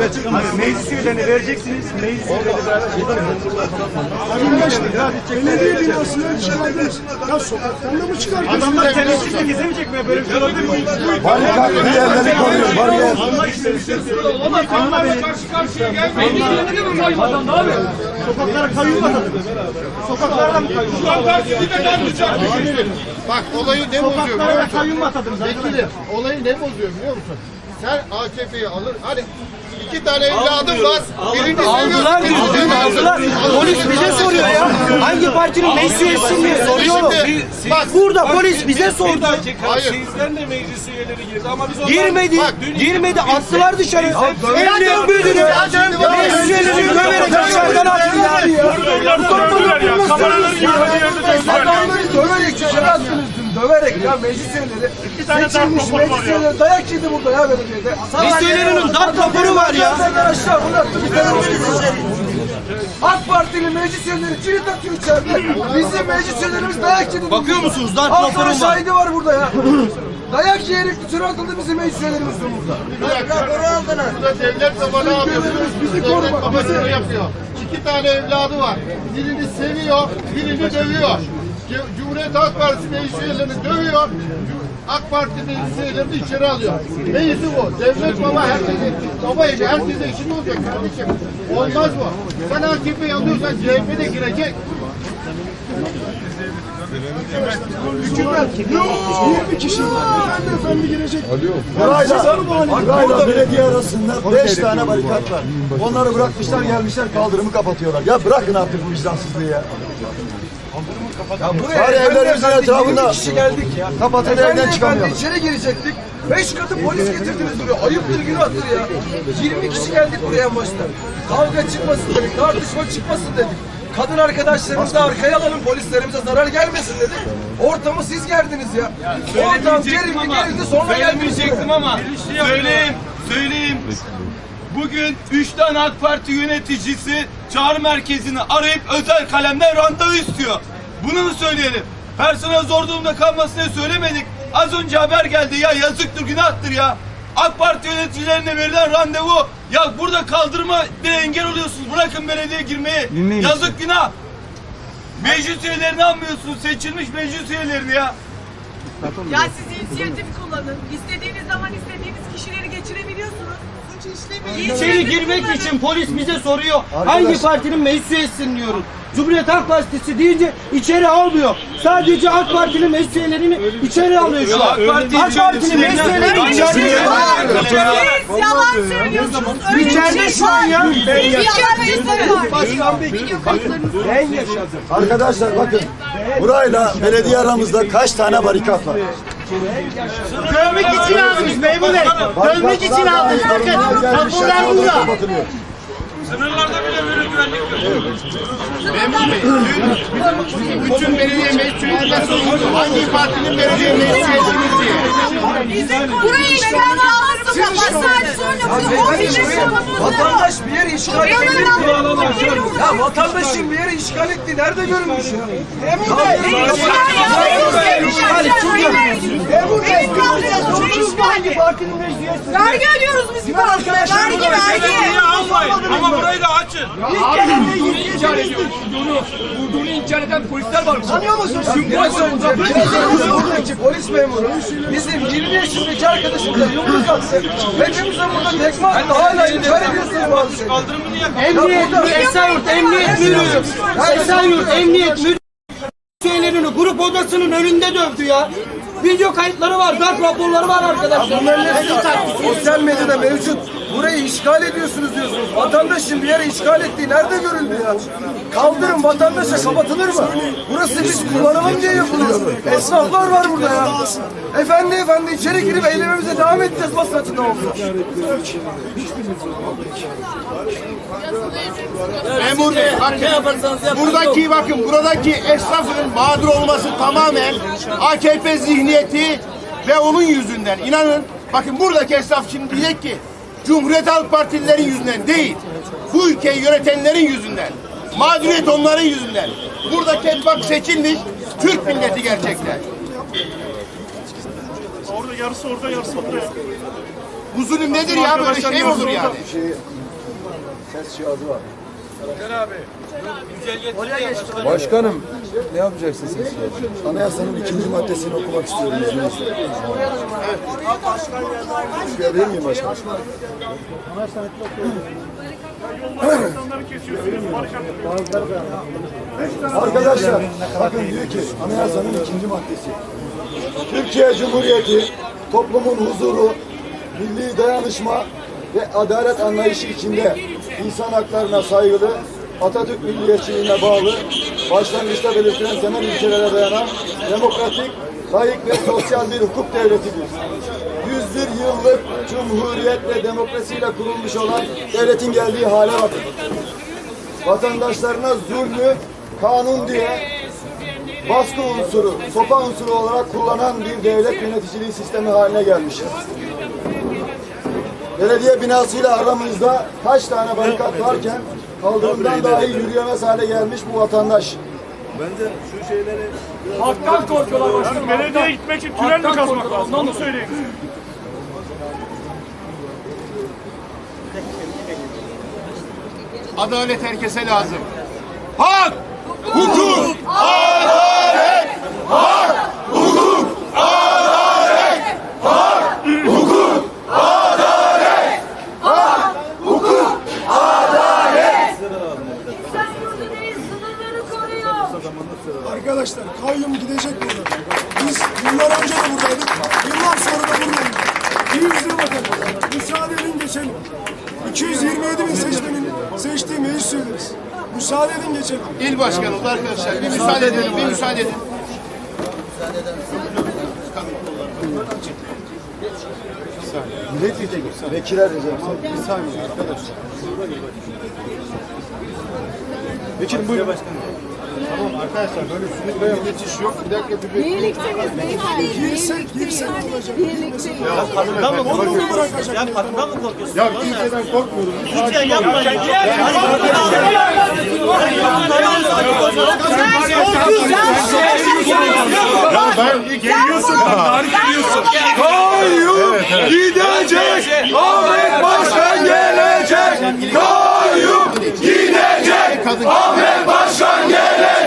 Meclis üyelerini vereceksiniz. Meclis üyeleri beraber Arkadaşlar belediye binasından çıkardınız. Ya sokaktan da mı çıkardınız? Adamlar temizlikle gezemeyecek mi? Böyle bir şey olabilir mi? Barikat yerleri koruyor. Bariyer. Allah istedim. Anla beni. Sokaklara kayyum atadık. Sokaklara mı kayyum atadık? Bak olayı ne bozuyor biliyor Sokaklara musun? kayyum atadınız Vekilim arkadaşlar. olayı ne bozuyor biliyor musun? Sen AKP'yi alır. Hani iki tane evladım var. Birini Aldılar diyor. Aldılar. sevmiyorsun. Polis bize soruyor ya. Hangi partinin meclis üyesisin diye soruyorum. Şimdi, bak Burada polis bize sordu. hayır. Sizden de meclis üyeleri girdi ama biz Girmedi. Bak, Girmedi. Attılar dışarı. Emniyet müdürü. Meclis üyelerini döverek dışarıdan attılar. kameraları gibi hadi yerde döverek dışarı attınız. Döverek ya meclis üyeleri. Seçilmiş meclis üyeleri dayak yedi burada ya belediyede. Meclis üyelerinin darp raporu var ya. Arkadaşlar bunlar bir terörist. AK Partili meclis üyeleri kilit atıyor içeride. Bizim meclis üyelerimiz dayak yedi. Bakıyor musunuz? Darp Ankara raporu var. şahidi var burada ya. Dayak yiyerek dışarı atıldı bizim meclis üyelerimiz de burada. Burada devlet baba ne yapıyor? bizi Devlet koruma, baba bizi. yapıyor. İki tane evladı var. Birini seviyor, birini dövüyor. Cumhuriyet Halk Partisi meclis üyelerini dövüyor. AK Parti meclis üyelerini içeri alıyor. Neyisi bu? Devlet baba herkese, baba evi herkese işin olacak kardeşim. Olmaz bu. Sen AKP'yi alıyorsan CHP de girecek. Hükümet 20 kişi var. Efendi girecek. Burayla, burayla belediye arasında beş tane barikat var. Onları bırakmışlar gelmişler kaldırımı kapatıyorlar. Ya bırakın artık bu vicdansızlığı ya. Ya buraya efendi evlerimizin efendi etrafında 20 kişi geldik ya. kapatın Efendi evden efendi çıkamıyorlar. içeri girecektik. Beş katı polis getirdiniz buraya. Ayıptır günahtır ya. 20 kişi geldik buraya en başta. Kavga çıkmasın dedik. Tartışma çıkmasın dedik. Kadın arkadaşlarımızı da arkaya alalım polislerimize zarar gelmesin dedik. Ortamı siz gerdiniz ya. Ortam gerildi gerildi sonra geldiniz. Söylemeyecektim ama söyleyeyim, söyleyeyim. Bugün üç tane AK Parti yöneticisi çağrı merkezini arayıp özel kalemden randevu istiyor. Bunu mu söyleyelim? Personel zor durumda kalmasını söylemedik. Az önce haber geldi ya yazıktır günahtır ya. AK Parti yöneticilerine verilen randevu. Ya burada kaldırma bir engel oluyorsunuz. Bırakın belediye girmeyi. Yazık günah. Meclis üyelerini almıyorsunuz. Seçilmiş meclis üyelerini ya. Ya siz inisiyatif kullanın. İstediğiniz zaman istediğiniz kişileri geçirebiliyorsunuz. Suç. İçeri girmek için polis bize soruyor. Hangi partinin meclis üyesisin diyoruz. Cumhuriyet Halk Partisi deyince içeri almıyor. Sadece AK Parti'nin meclis üyelerini içeri alıyor şu an. AK Parti AK Parti'nin meclis üyeleri içeride. Siz yalan söylüyorsunuz. Öyle bir İçeride şey şu an var. ya. Var. Video kayıtlarınız var. Ben yaşadım. Arkadaşlar bakın burayla belediye aramızda kaç tane barikat var? Dövmek için almış memur bey. Dövmek için almış. Bakın raporlar burada. Sınırlarda bile böyle güvenlik yok. Memur Bey, dün bütün belediye meclis üyelerine soruldu. Hangi partinin belediye meclis üyesiniz diye. Burayı işgal almasın. Kaç saat sonra bunu 15 sorumuz var. Vatandaş bir yere işgal almasın. Ya vatandaşın bir yere işgal etti. Nerede görülmüş ya? Vergi ödüyoruz biz bu. Vergi vergi. Ama burayı da açın. Tanıyor musun? Biraz önce buradaki polis memuru. Bizim 20 yaşındaki arkadaşımıza yumruk attı. Hepimize burada tekme attı. Hala inkar ediyorsunuz bazı şeyleri. Kaldırımını yakın. Emniyet Esenyurt Emniyet Müdürü, Esenyurt Emniyet Müdürü üyelerini grup odasının önünde dövdü ya. Video kayıtları var, darp raporları var arkadaşlar. Bunların hepsi sosyal medyada mevcut. Burayı işgal ediyorsunuz diyorsunuz. Vatandaşın bir yere işgal ettiği nerede görüldü ya? Kaldırın vatandaşa kapatılır mı? Burası biz kullanalım diye yapılıyor. Esnaflar var burada ya. Efendi efendi içeri girip eylememize devam edeceğiz basın olsa. Memur Bey, buradaki bakın buradaki esnafın mağdur olması tamamen AKP zihniyeti ve onun yüzünden. İnanın bakın buradaki esnaf şimdi diyecek ki Cumhuriyet Halk Partililerin yüzünden değil. Bu ülkeyi yönetenlerin yüzünden. Mağduriyet onların yüzünden. Buradaki hep bak seçilmiş Türk milleti gerçekten. Orada yarısı orada yarısı orada. Bu zulüm nedir ya böyle şey mi olur yani? Ses cihazı var. Başkanım ne yapacaksınız siz? Anayasanın ikinci maddesini okumak istiyorum izninizle. Görebilir miyim başkanım? Arkadaşlar bakın diyor ki anayasanın ikinci maddesi. Türkiye Cumhuriyeti toplumun huzuru, milli dayanışma ve adalet anlayışı içinde insan haklarına saygılı, Atatürk milliyetçiliğine bağlı, başlangıçta belirtilen temel ilkelere dayanan demokratik, layık ve sosyal bir hukuk devletidir. 101 yıllık cumhuriyet ve demokrasiyle kurulmuş olan devletin geldiği hale bakın vatandaşlarına zulmü kanun diye baskı unsuru, sopa unsuru olarak kullanan bir devlet yöneticiliği sistemi haline gelmişiz. Belediye binasıyla aramızda kaç tane barikat varken kaldırımdan dahi yürüyemez hale gelmiş bu vatandaş. Halktan korkuyorlar başkanım. Belediyeye gitmek için tünel mi kazmak lazım? Onu söyleyin. Adalet herkese lazım. Hak! Hukuk! Sen burada değil, sınırları koruyor. Arkadaşlar kayyum gidecek burada. Biz yıllar önce de buradaydık. Yıllar sonra da buradayız. Bir yüzüne bakın. Müsaade edin geçelim. 227 bin seçmenin seçtiği meclis üyeleriz. Müsaade edin geçelim. İl başkanımız arkadaşlar bir müsaade edelim, bir müsaade edin. Milletvekili, vekiller diyeceğim. Bir saniye arkadaşlar. Vekilim buyurun. Tamam arkadaşlar böyle sürüyle geçiş yok. Bir dakika bir Birlikteniz beyefendi. Girsek, girsek olacak. Birlikteyiz. Onu mu bırakacak? Ya Ya kimseden korkmuyoruz. Ya ben geliyorsun. Tarih ediyorsun. Kayyum gidecek. Ahmet Başkan gelecek. Kayyum gidecek. Ahmet Başkan gelecek.